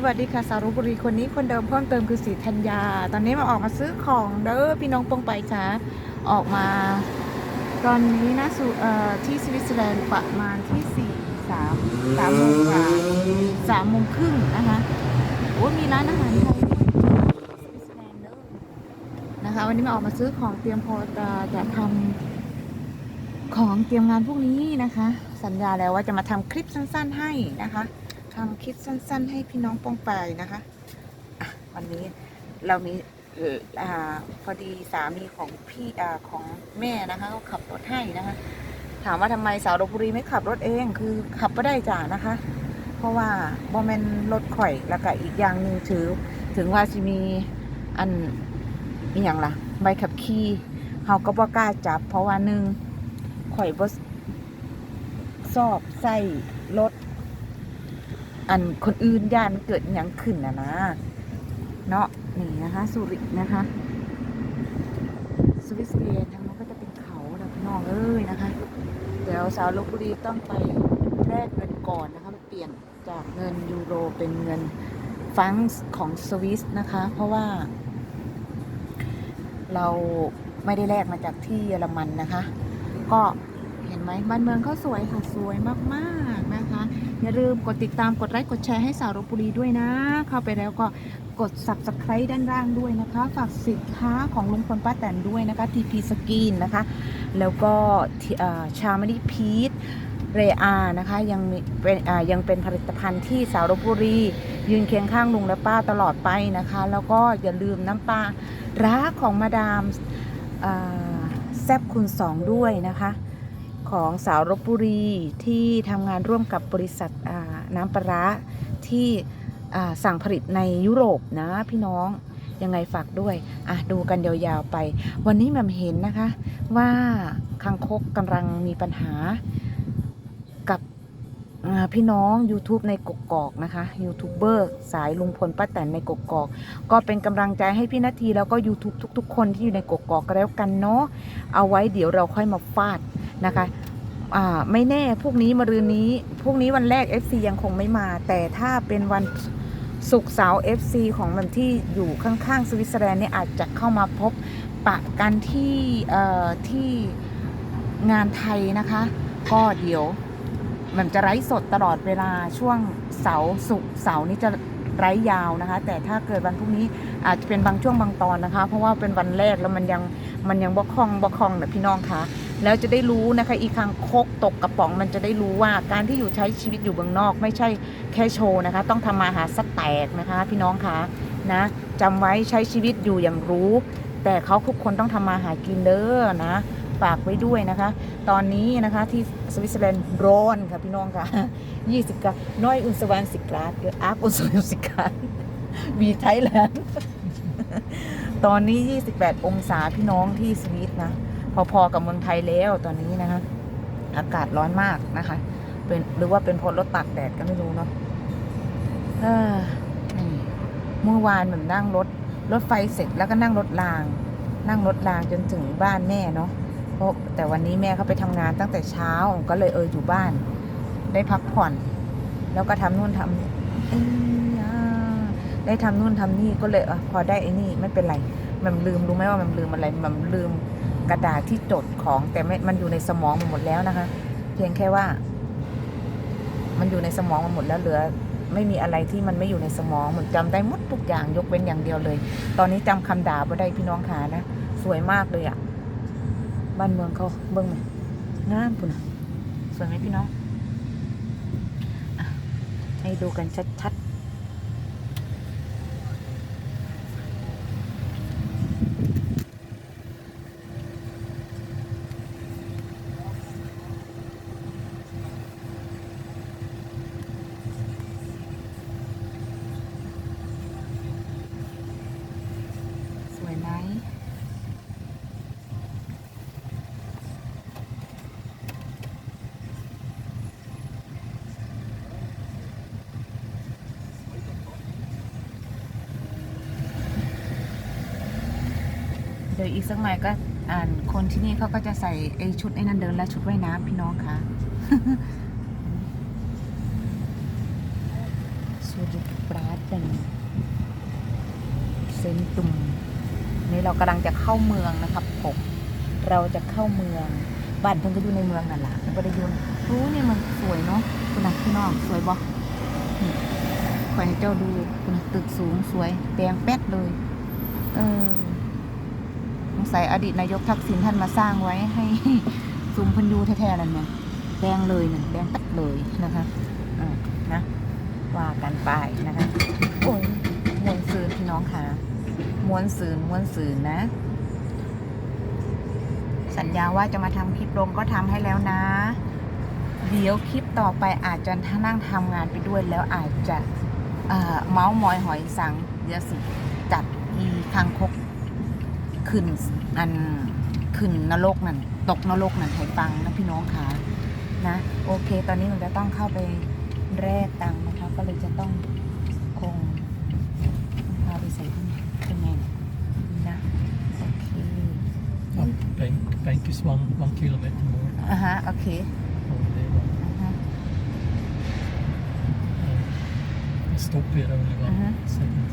สวัสดีค่ะสาวรุบุรีคนนี้คนเดิมเพิ่มเติมคือสีธัญญา ตอนนี้มาออกมาซื้อของเด้อพี่น้องปงไปค่ะออกมา ตอนนี้นะสู่เอ่อที่สวิตเซอร์แลนด์ประมาณที่สี่สามสามโมงกว่าสามโมงครึ่งนะคะโอ้มีร้านอาหารไทยด้วยสวิตเซอร์แลนด์เด้อนะคะ วันนี้มาออกมาซื้อของเตรียมพอจะจะทำของเตรียมงานพวกนี้นะคะ สัญญาแล้วว่าจะมาทำคลิปสั้น ๆให้นะคะ ทำคลิปสั้น ๆ ให้พี่น้องปองไปายนะคะะวันนี้เรามีอ่ออ่าพอดีสามีของพี่อาของแม่นะคะเขาขับรถให้นะคะ ถามว่าทำไมสาวลพบุรีไม่ขับรถเอง คือขับไม่ได้จ้านะคะ เพราะว่าบอมเมนรถข่อยแล้วก็อีกอย่างหนึ่งถือ ถึงว่าจะมีอันอย่างล่ะใบขับขี่เขาก็บ่กล้าจับ เพราะว่าหนึ่งข่อยบ่สอบใส่รถ อันคนอื่นย่านเกิดย่างขึ้นนะนะเนาะนี่นะคะสุรินะคะสวิตเซอร์แลนด์ทางนั้นก็จะเป็นเขานะพี่น้องเอ้ยนะคะ เดี๋ยวสาวลบบุรีต้องไปแลกเงินก่อนนะคะเปลี่ยนจากเงินยูโรเป็นเงินฟังของสวิสนะคะ เพราะว่า เราไม่ได้แลกมาจากที่เยอรมันนะคะ ก็ เห็นไหมบ้านเมืองเขาสวยค่ะสวยมากๆนะคะ อย่าลืมกดติดตามกดไลค์กดแชร์ให้สาวรบุรีด้วยนะ เข้าไปแล้วก็กด subscribe ด้านล่างด้วยนะคะ ฝากสินค้าของลุงพลป้าแตนด้วยนะคะ TP Skin นะคะ แล้วก็ชามารีพีทเรอานะคะยังเป็นยังเป็นผลิตภัณฑ์ที่สาวรบุรี ยืนเคียงข้างลุงและป้าตลอดไปนะคะ แล้วก็อย่าลืมน้ำปลาร้าของมาดามแซบคุณสองด้วยนะคะ ของสาวรบบุรีที่ทำงานร่วมกับบริษัทน้ำปลาร้าที่สั่งผลิตในยุโรปนะพี่น้องยังไงฝากด้วย อะ ดูกันยาวๆไป วันนี้แมมเห็นนะคะ ว่าคังคกกำลังมีปัญหากับพี่น้อง YouTube ในกกอกนะคะยูทูบเบอร์สายลุงพลป้าแตนในกกอก ก็เป็นกำลังใจให้พี่นาทีแล้วก็ YouTube ทุก ๆ คนที่อยู่ในกกอกก็แล้วกันเนาะเอาไว้เดี๋ยวเราค่อยมาฟาด นะคะไม่แน่พวกนี้มารืนนี้พวกนี้วันแรก FC ยังคงไม่มา แต่ถ้าเป็นวันศุกร์เสาร์ FC ของมันที่อยู่ข้างๆสวิตเซอร์แลนด์เนี่ยอาจจะเข้ามาพบปะกันที่ที่งานไทยนะคะ ก็เดี๋ยวมันจะไร้สดตลอดเวลาช่วงเสาร์ศุกร์เสาร์นี้จะไร้ยาวนะคะ แต่ถ้าเกิดวันพรุ่งนี้อาจจะเป็นบางช่วงบางตอนนะคะ เพราะว่าเป็นวันแรกแล้วมันยังมันยังบกคล่องบกคล่องนะพี่น้องคะ แล้วจะได้รู้นะคะ อีกครั้งคกตกกระป๋องมันจะได้รู้ว่าการที่อยู่ใช้ชีวิตอยู่เมืองนอก ไม่ใช่แค่โชว์นะคะ ต้องทำมาหาสแตกนะคะ พี่น้องคะนะจำไว้ใช้ชีวิตอยู่อย่างรู้ แต่เขาทุกคนต้องทำมาหากินเด้อนะฝากไว้ด้วยนะคะ ตอนนี้นะคะที่สวิตเซอร์แลนด์ร้อนค่ะพี่น้องค่ะ20กาน้อยอุนสวรรค์สิกราดเกิดอาร์อุนสวรรค์สิกราดวีไทยแลนด์ตอนนี้ 28 องศาพี่น้องที่สวิตนะ พอๆกับเมืองไทยแล้วตอนนี้นะคะ อากาศร้อนมากนะคะ เป็นหรือว่าเป็นเพราะรถตากแดดก็ไม่รู้เนาะเมื่อวานแบบนั่งรถรถไฟเสร็จแล้วก็นั่งรถราง นั่งรถรางจนถึงบ้านแม่เนาะเพราะแต่วันนี้แม่เขาไปทำงานตั้งแต่เช้าก็เลยเอออยู่บ้าน ได้พักผ่อน แล้วก็ทำนู่นทำเอ้ยอ่าได้ทำนู่นทำนี่ก็เลยอพอได้ไอ้นี่ไม่เป็นไรมันลืมรู้ไหมว่ามันลืมอะไรมันลืม กระดาษที่จดของแต่ไม่มันอยู่ในสมองมันหมดแล้วนะคะ เพียงแค่ว่า มันอยู่ในสมองมันหมดแล้วเหลือ ไม่มีอะไรที่มันไม่อยู่ในสมองเหมือนจำได้หมดทุกอย่างยกเว้นอย่างเดียวเลย ตอนนี้จำคำด่าบ่ได้พี่น้องขานะสวยมากเลยอะบ้านเมืองเขาเบิ้งงามปุ่นสวยไหมพี่น้องอให้ดูกันชัดๆ สวยไหม เดี๋ยวอีกสักหน่อยก็อ่านคนที่นี่เขาก็จะใส่ไอชุดไอ้นั่นเดินและชุดว่ายน้ำพี่น้องคะสปราดเป็นเซนตุมนี่เรากำลังจะเข้าเมืองนะครับผมเราจะเข้าเมืองบ้านเพิ่งก็อยู่ในเมืองนั่นแหละมันก็ได้อยุ่นรู้เนี่ยมันสวยเนาะคุณนักพี่น้องสวยบ่นี่คอยให้เจ้าดูคุณตึกสูงสวยแดงแป๊ดเลย เออ สงสัยอดีตนายกทักษิณท่านมาสร้างไว้ให้ซุ้มพันยูแท้ๆนั่นเนี่ยแดงเลยเนี่ยแดงตัดเลยนะคะนะว่ากันไปนะคะโอ้ยมวนซืนพี่น้องค่ะมวนซืนมวนซืนนะ สัญญาว่าจะมาทำคลิปลงก็ทำให้แล้วนะ เดี๋ยวคลิปต่อไปอาจจะนั่งทำงานไปด้วยแล้วอาจจะเอ่อเมาส์มอยหอยสังเดี๋ยวสิจัดอีคางคก ขึ้นอันขึ้นนรกนั่นตกนรกนั่นให้ฟังนะพี่น้องค่ะนะ โอเค ตอนนี้หนูจะต้องเข้าไปแร่ตังค์นะคะ ก็เลยจะต้องคงพาไปใส่ที่ไหนเป็นไงนะโอเค Oh, bank, bank is one, one kilometer more. อ่าฮะโอเค Over there, one. อ่าฮะ Uh, we stop here only one Mhm. second.